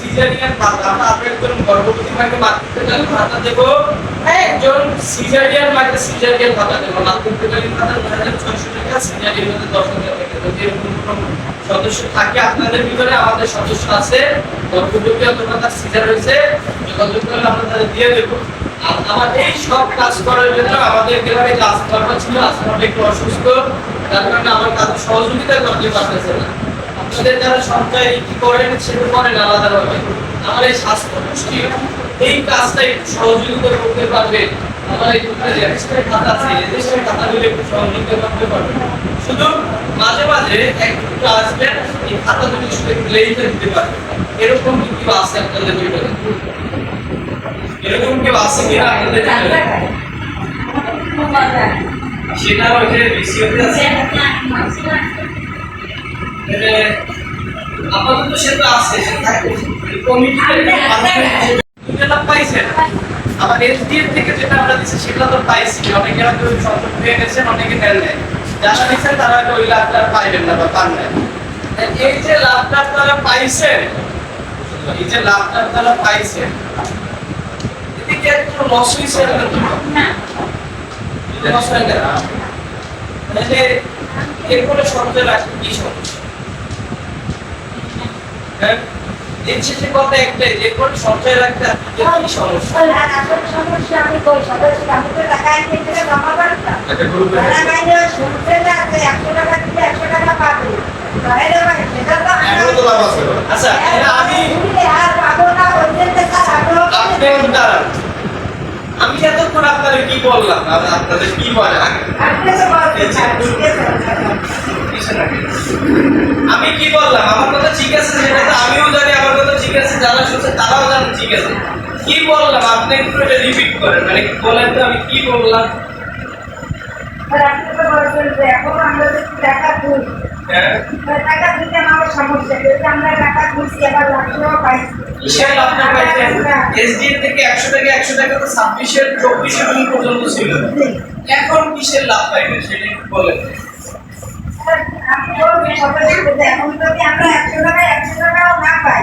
Caesarean ভাতা আমরা update গর্ভবতী মাকে মাতৃত্বকালীন ভাতা দেবো। একজন সিজারিয়ান মাকে সিজারিয়ান ভাতা দেবো। মাতৃত্বকালীন ভাতা দু হাজার ছয়শো টাকা সিজারিয়ান ভাতা দশ হাজার টাকা। যদি এরকম কোনো সদস্য থাকে আপনাদের ভিতরে আমাদের সদস্য আছে গর্ভবতী অথবা তার সিজার হয়েছে যোগাযোগ করলে আমরা তাদের দিয়ে দেবো। আর আমার এই সব কাজ করার জন্য আমাদের গ্রামে যে আসমাটা ছিল একটু অসুস্থ তার কারণে আমার কাজে সহযোগিতা করতে পারতেছে না। আপনাদের যারা সঞ্চয় কি করেন সেটা করেন আলাদাভাবে। আমার এই স্বাস্থ্য পুষ্টি, এই কাজটা একটু সহযোগিতা করতে পারবে। আমার এই দুটো রেজিস্টার খাতা আছে রেজিস্টার খাতা গুলো একটু সহযোগিতা করতে পারবে। শুধু মাঝে মাঝে একটু আসবেন এই খাতা দুটি শুধু একটু লেখে দিতে পারবে। এরকম কি কেউ আছে আপনাদের ভিতরে? এরকম কেউ আছে কিনা আপনাদের সেটা হচ্ছে মানে আপাতত সেটা আছে সেটা পাইছেন আবার এসডিএম থেকে যেটা আমরা দিচ্ছি সেটা তো পাইছি। অনেকে হয়তো সংযোগ পেয়ে গেছেন অনেকে নেন নাই। যারা নিচ্ছেন তারা হয়তো ওই লাভটা পাইবেন না বা পান নাই। এই যে লাভটা তারা পাইছেন এই যে লাভটা তারা পাইছেন এদিকে একটু লস হয়েছে না? লস হয় না তাহলে এরপরে সঞ্চয় রাখতে কি সমস্যা হ্যাঁ? দিন শেষে কথা একটাই এরপরে সঞ্চয় রাখতে আপনাদের কি সমস্যা। একটা গ্রুপে এখনও তো লাভ আছে। আচ্ছা এটা আমি আপনি আমি এতক্ষণ আপনাদের কি বললাম? আপনাদের কি বলে? যারা শুনছে তারাও জানে ঠিক আছে কি বললাম? আপনি একটু এটা রিপিট করেন। মানে বলেন তো আমি কি বললাম? এখন আমরা টাকা তুলি হ্যাঁ? টাকা দিতে আমার সমস্যা? যদি আমরা টাকা তুলছি আবার লাখটাও পাইছি। কিসের লাভটা পাইছেন এসডিএ থেকে একশো টাকা একশো টাকা তো ছাব্বিশের পর্যন্ত ছিল। এখন কিসের লাভ পাইবেন সেটা একটু বলেন। এখন যদি আমরা একশো টাকা একশো টাকাও না পাই